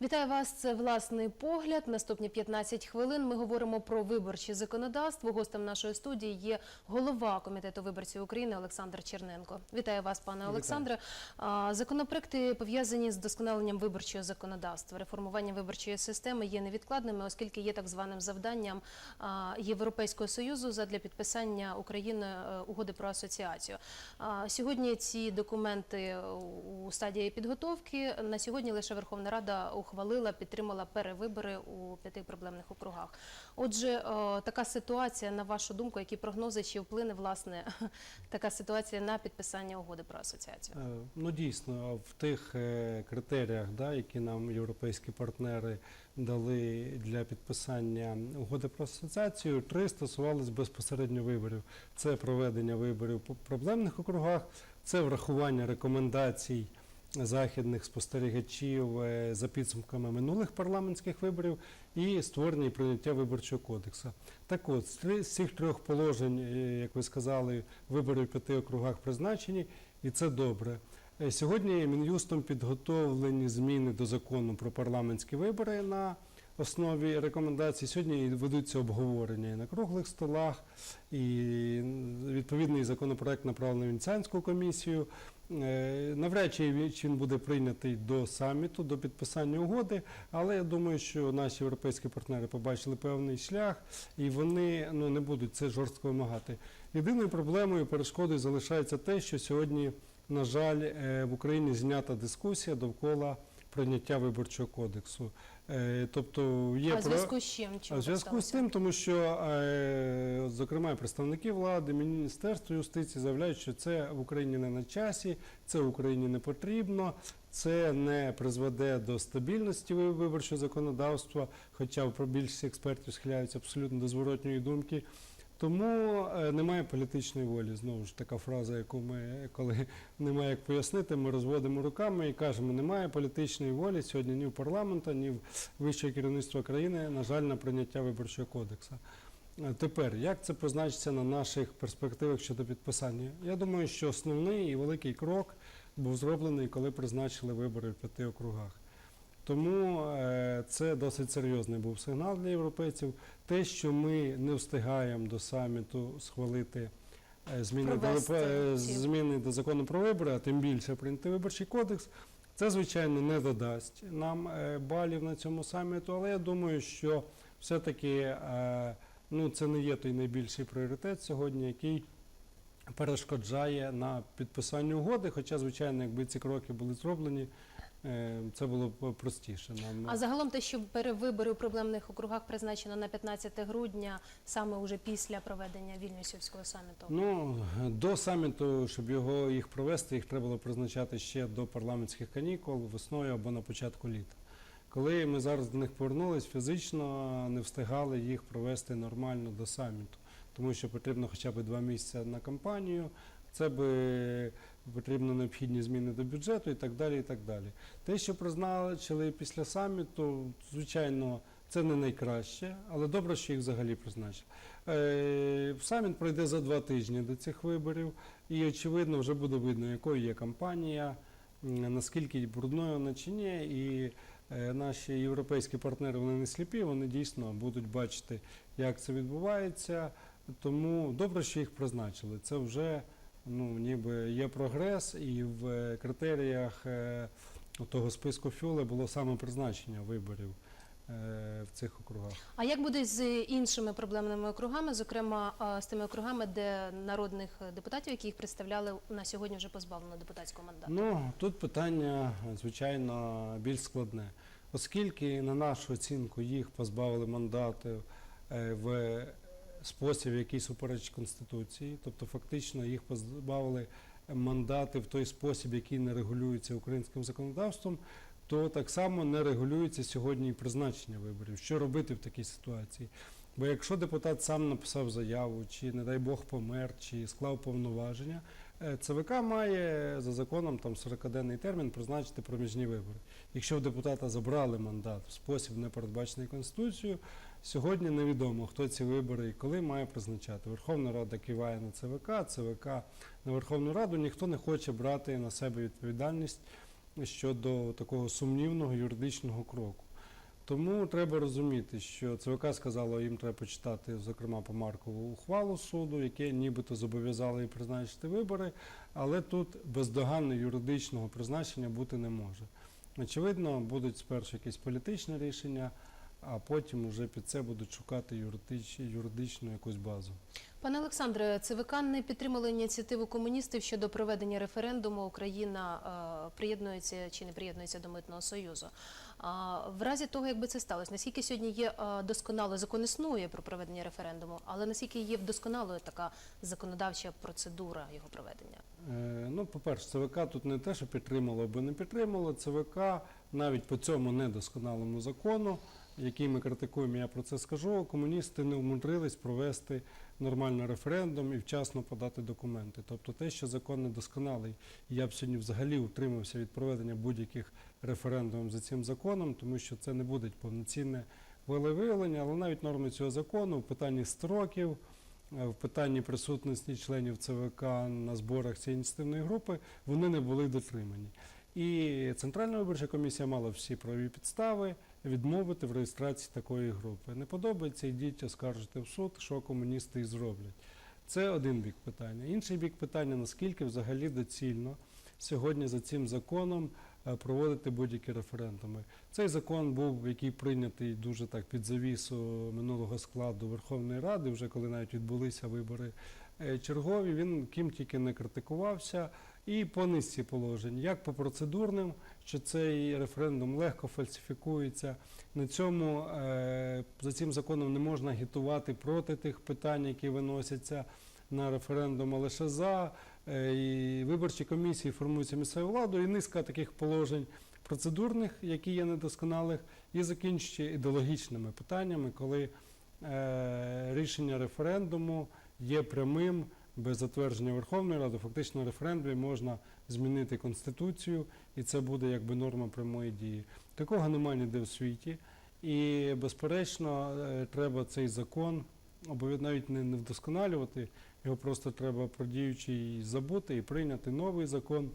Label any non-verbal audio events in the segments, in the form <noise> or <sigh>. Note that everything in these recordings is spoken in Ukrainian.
Вітаю вас. Це власний погляд. Наступні 15 хвилин. Ми говоримо про виборче законодавство. Гостем нашої студії є голова комітету виборців України Олександр Черненко. Вітаю вас, пане Олександре. Законопроекти пов'язані з досконаленням виборчого законодавства. Реформування виборчої системи є невідкладними, оскільки є так званим завданням Європейського союзу задля підписання Україною е, угоди про асоціацію. Сьогодні ці документи у стадії підготовки. На сьогодні лише Верховна Рада ухвалила, підтримала перевибори у п'яти проблемних округах. Отже, е, така ситуація, на вашу думку, які прогнози чи вплине власне <laughs> така ситуація на підписання угоди про асоціацію? Е, Ну дійсно, в тих е, критеріях, да, які нам європейські партнери дали для підписання угоди про асоціацію, три стосувались безпосередньо виборів. Це проведення виборів по проблемних округах, це врахування рекомендацій західних спостерігачів е, за підсумками минулих парламентських виборів і створення і прийняття виборчого кодексу. Так от, з цих трьох положень, е, як ви сказали, вибори в п'яти округах призначені, і це добре. Е, Сьогодні Мін'юстом підготовлені зміни до закону про парламентські вибори на основі рекомендацій. Сьогодні ведуться обговорення і на круглих столах, і відповідний законопроект направлений в Венеціанську комісію. Е, Навряд чи він буде прийнятий до саміту, до підписання угоди, але я думаю, що наші європейські партнери побачили певний шлях, і вони ну, не будуть це жорстко вимагати. Єдиною проблемою, перешкодою залишається те, що сьогодні, на жаль, е, в Україні знята дискусія довкола прийняття виборчого кодексу. Е, Тобто є а про- зв'язку з чим? а Чому зв'язку з тим, тому що, е, зокрема, представники влади, Міністерство юстиції заявляють, що це в Україні не на часі, це в Україні не потрібно, це не призведе до стабільності ви- виборчого законодавства, хоча більшість експертів схиляються абсолютно до зворотньої думки. Тому е, немає політичної волі. Знову ж така фраза, яку ми, коли <laughs> немає як пояснити, ми розводимо руками і кажемо, немає політичної волі сьогодні ні в парламенту, ні в вищого керівництва країни, на жаль, на прийняття виборчого кодексу. Е, Тепер, як це позначиться на наших перспективах щодо підписання? Я думаю, що основний і великий крок був зроблений, коли призначили вибори в п'яти округах. Тому е, це досить серйозний був сигнал для європейців. Те, що ми не встигаємо до саміту схвалити е, зміни до, е, зміни до закону про вибори, а тим більше прийняти виборчий кодекс, це, звичайно, не додасть нам балів на цьому саміту, але я думаю, що все-таки ну, це не є той найбільший пріоритет сьогодні, який перешкоджає на підписанні угоди. Хоча, звичайно, якби ці кроки були зроблені, це було б простіше нам. А загалом те, що перевибори у проблемних округах призначено на 15 грудня, саме уже після проведення Вільнюсівського саміту. Ну, до саміту, щоб його їх провести, їх треба було призначати ще до парламентських канікул весною або на початку літа. Коли ми зараз до них повернулись, фізично не встигали їх провести нормально до саміту, тому що потрібно хоча б два місяці на кампанію. Це би потрібно необхідні зміни до бюджету і так далі. і так далі. Те, що призначили після саміту, звичайно, це не найкраще, але добре, що їх взагалі призначили. Е, Саміт пройде за два тижні до цих виборів, і очевидно, вже буде видно, якою є кампанія, наскільки брудною вона чи ні. І е, наші європейські партнери вони не сліпі, вони дійсно будуть бачити, як це відбувається. Тому добре, що їх призначили. Це вже ну, ніби є прогрес, і в е, критеріях е, того списку фюле було саме призначення виборів е, в цих округах. А як буде з іншими проблемними округами, зокрема з тими округами, де народних депутатів, які їх представляли, на сьогодні вже позбавлено депутатського мандату? Ну тут питання, звичайно, більш складне, оскільки на нашу оцінку їх позбавили мандату в спосіб, який суперечить Конституції, тобто фактично їх позбавили мандати в той спосіб, який не регулюється українським законодавством, то так само не регулюється сьогодні і призначення виборів. Що робити в такій ситуації? Бо якщо депутат сам написав заяву, чи, не дай Бог, помер, чи склав повноваження, ЦВК має за законом там 40-денний термін призначити проміжні вибори. Якщо в депутата забрали мандат в спосіб, не передбачений Конституцією, сьогодні невідомо, хто ці вибори і коли має призначати. Верховна Рада киває на ЦВК, ЦВК на Верховну Раду, ніхто не хоче брати на себе відповідальність щодо такого сумнівного юридичного кроку. Тому треба розуміти, що ЦВК сказало, їм треба почитати, зокрема, по Маркову ухвалу суду, яке нібито зобов'язало їм призначити вибори, але тут бездоганно юридичного призначення бути не може. Очевидно, будуть спершу якісь політичні рішення, а потім вже під це будуть шукати юридич, юридичну якусь базу. Пане Олександре, ЦВК не підтримали ініціативу комуністів щодо проведення референдуму. Україна е, приєднується чи не приєднується до митного союзу. В разі того, якби це сталося, наскільки сьогодні є е, досконало закон існує про проведення референдуму, але наскільки є вдосконалою така законодавча процедура його проведення? Е, Ну, по-перше, ЦВК тут не те, що підтримало або не підтримало. ЦВК навіть по цьому недосконалому закону, який ми критикуємо, я про це скажу. Комуністи не вмудрились провести нормальний референдум і вчасно подати документи. Тобто те, що закон недосконалий, я б сьогодні взагалі утримався від проведення будь-яких референдумів за цим законом, тому що це не буде повноцінне волевиявлення, але навіть норми цього закону в питанні строків. Е, В питанні присутності членів ЦВК на зборах цієї ініціативної групи вони не були дотримані. І Центральна виборча комісія мала всі правові підстави відмовити в реєстрації такої групи. Не подобається, йдіть, оскаржуйте в суд, що комуністи і зроблять. Це один бік питання. Інший бік питання, наскільки взагалі доцільно сьогодні за цим законом е, проводити будь-які референдуми. Цей закон був, який прийнятий дуже так під завісу минулого складу Верховної Ради, вже коли навіть відбулися вибори е, чергові. Він ким тільки не критикувався. І по низці положень, як по процедурним, що цей референдум легко фальсифікується. На цьому е, за цим законом не можна агітувати проти тих питань, які виносяться на референдум, а лише за. Е, і виборчі комісії формуються місцевою владою, і низка таких положень процедурних, які є недосконалих, і закінчуючи ідеологічними питаннями, коли е, рішення референдуму є прямим, без затвердження Верховної Ради, фактично в референдумі можна змінити Конституцію, і це буде якби норма прямої дії. Такого немає ніде в світі. І, безперечно, е, треба цей закон навіть не вдосконалювати, його просто треба про діючий забути і прийняти новий закон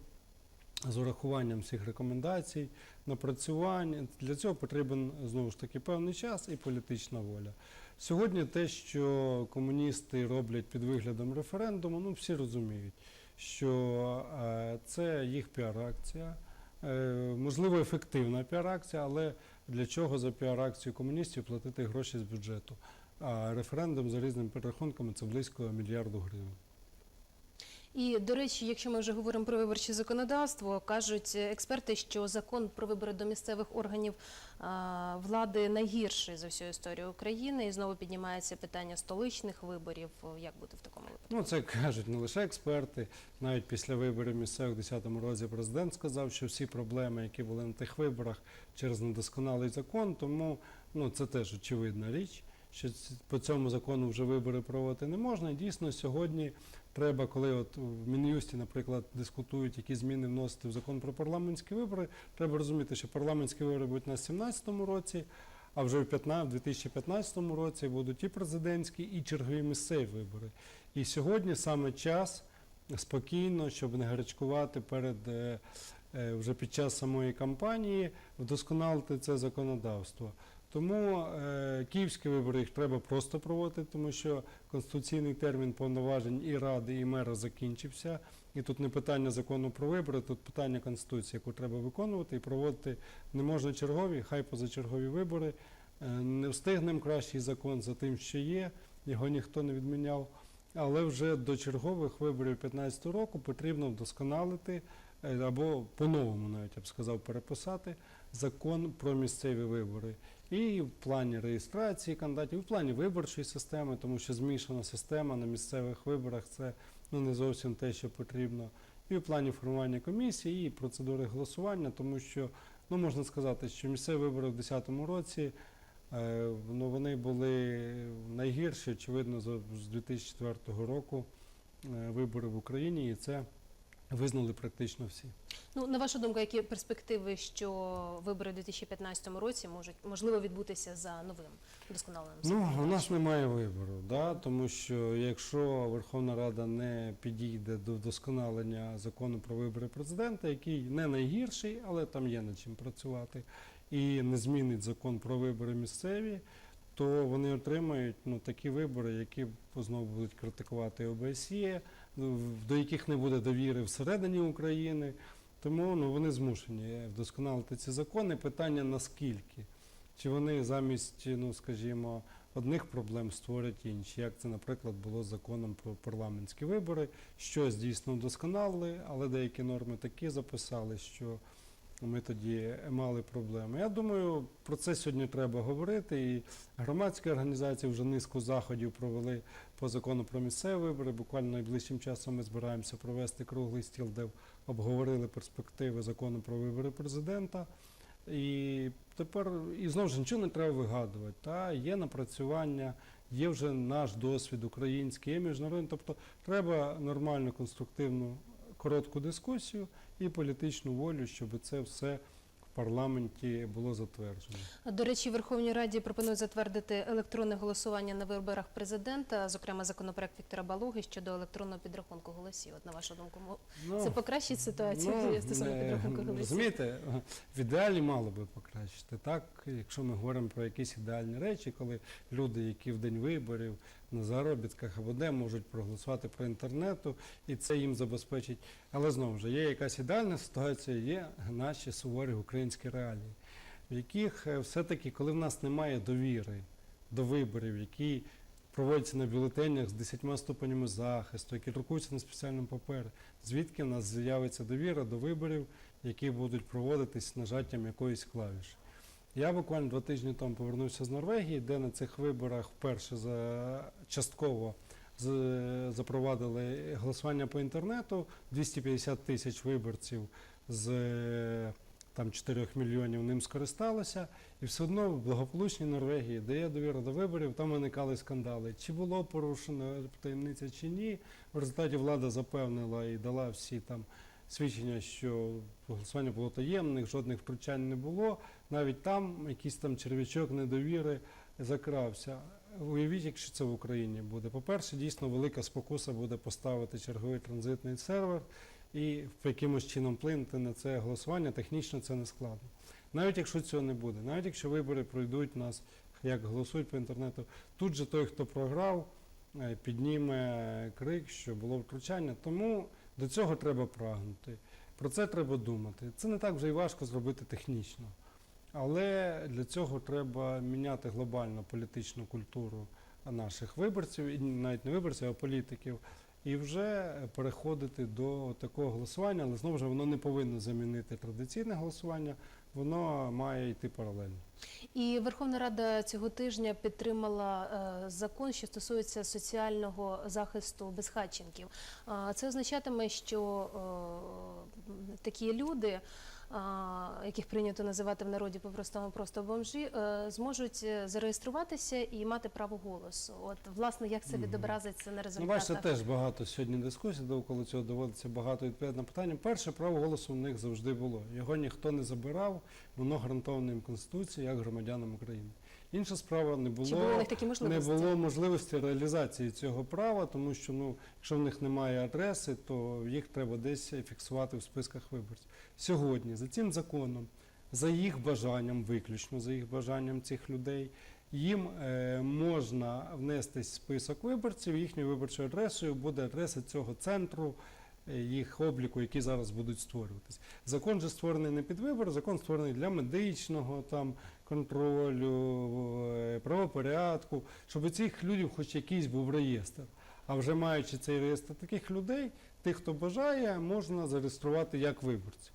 з урахуванням всіх рекомендацій, напрацювань. Для цього потрібен знову ж таки певний час і політична воля. Сьогодні те, що комуністи роблять під виглядом референдуму, ну всі розуміють, що е, це їх піар-акція, е, можливо, ефективна піар-акція, але для чого за піар-акцію комуністів платити гроші з бюджету? А референдум за різними перерахунками це близько мільярду гривень. І до речі, якщо ми вже говоримо про виборче законодавство, кажуть експерти, що закон про вибори до місцевих органів влади найгірший за всю історію України, і знову піднімається питання столичних виборів. Як буде в такому випадку? Ну, це кажуть не лише експерти. Навіть після виборів місцевих у 2010 році президент сказав, що всі проблеми, які були на тих виборах, через недосконалий закон. Тому ну, це теж очевидна річ, що по цьому закону вже вибори проводити не можна. Дійсно сьогодні треба, коли от в Мін'юсті, наприклад, дискутують, які зміни вносити в закон про парламентські вибори, треба розуміти, що парламентські вибори будуть на 2017 році. А вже в 2015 році будуть і президентські, і чергові місцеві вибори. І сьогодні саме час спокійно, щоб не гарячкувати перед е, е, вже під час самої кампанії, вдосконалити це законодавство. Тому е, київські вибори їх треба просто проводити, тому що конституційний термін повноважень і ради, і мера закінчився. І тут не питання закону про вибори, тут питання конституції, яку треба виконувати і проводити не можна чергові, хай позачергові вибори. Е, Не встигнемо кращий закон за тим, що є, його ніхто не відміняв. Але вже до чергових виборів 2015 року потрібно вдосконалити е, або по-новому, навіть я б сказав, переписати закон про місцеві вибори. І в плані реєстрації кандидатів, і в плані виборчої системи, тому що змішана система на місцевих виборах це ну, не зовсім те, що потрібно. І в плані формування комісії, і процедури голосування, тому що ну, можна сказати, що місцеві вибори в 2010 році е, ну, вони були найгірші, очевидно, з 2004 року е, вибори в Україні, і це визнали практично всі. Ну, на вашу думку, які перспективи, що вибори у 2015 році можуть можливо відбутися за новим досконаленим Ну, у нас немає вибору, да? тому що якщо Верховна Рада не підійде до вдосконалення закону про вибори президента, який не найгірший, але там є над чим працювати, і не змінить закон про вибори місцеві, то вони отримають ну, такі вибори, які знову будуть критикувати ОБСЄ, до яких не буде довіри всередині України. Тому ну, вони змушені вдосконалити ці закони. Питання наскільки? Чи вони замість, ну скажімо, одних проблем створять інші, як це, наприклад, було з законом про парламентські вибори, щось дійсно вдосконалили, але деякі норми такі записали, що ми тоді мали проблеми. Я думаю, про це сьогодні треба говорити. І громадські організації вже низку заходів провели по закону про місцеві вибори. Буквально найближчим часом ми збираємося провести круглий стіл, де обговорили перспективи закону про вибори президента. І тепер і знову ж нічого не треба вигадувати. Та є напрацювання, є вже наш досвід український, є міжнародний. Тобто треба нормальну, конструктивну, коротку дискусію і політичну волю, щоб це все парламенті було затверджено. До речі, Верховній Раді пропонують затвердити електронне голосування на виборах президента, зокрема законопроект Віктора Балуги щодо електронного підрахунку голосів. От на вашу думку, Ну, це покращить ситуацію Ну, <laughs> стосовно підрахунку голосів? Розумієте, в ідеалі мало би покращити. Так, якщо ми говоримо про якісь ідеальні речі, коли люди, які в день виборів на заробітках або де можуть проголосувати по інтернету, і це їм забезпечить. Але знову ж є якась ідеальна ситуація, є наші суворі українські реалії, в яких е, все-таки, коли в нас немає довіри до виборів, які проводяться на бюлетенях з 10 ступенями захисту, які друкуються на спеціальному папері, звідки в нас з'явиться довіра до виборів, які будуть проводитись нажаттям якоїсь клавіші. Я буквально два тижні тому повернувся з Норвегії, де на цих виборах вперше за частково запровадили голосування по інтернету. 250 тисяч виборців з там 4 мільйонів ним скористалося. І все одно в благополучній Норвегії, де є довіра до виборів, там виникали скандали. Чи було порушено таємниця чи ні. В результаті влада запевнила і дала всі там свідчення, що голосування було таємних, жодних втручань не було. Навіть там якийсь там черв'ячок недовіри закрався. Уявіть, якщо це в Україні буде. По-перше, дійсно велика спокуса буде поставити черговий транзитний сервер і якимось чином вплинути на це голосування. Технічно це не складно. Навіть якщо цього не буде, навіть якщо вибори пройдуть нас, як голосують по інтернету, тут же той, хто програв, е, підніме крик, що було втручання. Тому до цього треба прагнути. Про це треба думати. Це не так вже й важко зробити технічно. Але для цього треба міняти глобально політичну культуру наших виборців, і навіть не виборців, а політиків, і вже переходити до такого голосування, але знову ж воно не повинно замінити традиційне голосування, воно має йти паралельно. І Верховна Рада цього тижня підтримала е, закон, що стосується соціального захисту безхатченків. Це означатиме, що е, такі люди, яких прийнято називати в народі по-простому просто бомжі, е, зможуть е, зареєструватися і мати право голосу. От власне як це відобразиться на Ну, результатах? бачите, теж багато сьогодні дискусій, довкола цього доводиться багато відповідати на питання. Перше право голосу в них завжди було. Його ніхто не забирав, воно гарантоване їм Конституцією як громадянам України. Інша справа не було. Були у них такі не можливості? було можливості реалізації цього права, тому що ну, якщо в них немає адреси, то їх треба десь фіксувати в списках виборців. Сьогодні за цим законом, за їх бажанням, виключно за їх бажанням цих людей, їм е, можна внести список виборців. Їхньою виборчою адресою буде адреса цього центру. Е, Їх обліку, які зараз будуть створюватись. Закон же створений не під вибори, закон створений для медичного там контролю, е, правопорядку, щоб у цих людей хоч якийсь був реєстр. А вже маючи цей реєстр таких людей, тих, хто бажає, можна зареєструвати як виборців.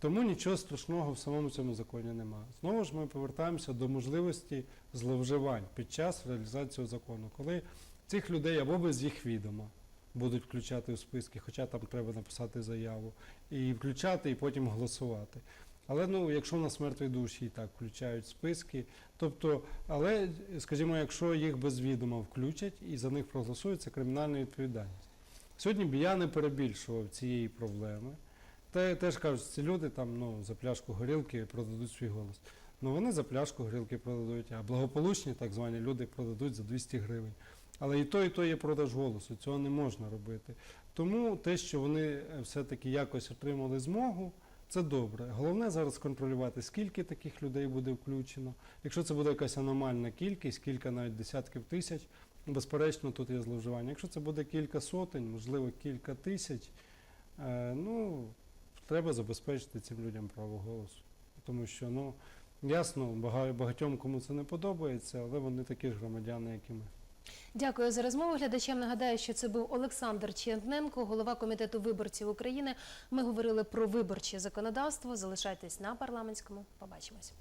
Тому нічого страшного в самому цьому законі немає. Знову ж ми повертаємося до можливості зловживань під час реалізації закону, коли цих людей або без їх відома будуть включати у списки, хоча там треба написати заяву, і включати, і потім голосувати. Але ну, якщо в нас мертві душі і так включають списки, тобто, але, скажімо, якщо їх без відома включать і за них проголосують, це кримінальна відповідальність. Сьогодні б я не перебільшував цієї проблеми. те, теж кажуть, ці люди там ну, за пляшку горілки продадуть свій голос. Ну вони за пляшку горілки продадуть, а благополучні так звані люди продадуть за 200 гривень. Але і то, і то є продаж голосу, цього не можна робити. Тому те, що вони е, все-таки якось отримали змогу, це добре. Головне зараз контролювати, скільки таких людей буде включено. Якщо це буде якась аномальна кількість, кілька навіть десятків тисяч, безперечно, тут є зловживання. Якщо це буде кілька сотень, можливо, кілька тисяч, е, ну, треба забезпечити цим людям право голосу. Тому що, ну, ясно, бага- багатьом кому це не подобається, але вони такі ж громадяни, як і ми. Дякую за розмову. Глядачам нагадаю, що це був Олександр Чентненко, голова комітету виборців України. Ми говорили про виборче законодавство. Залишайтесь на парламентському. Побачимось.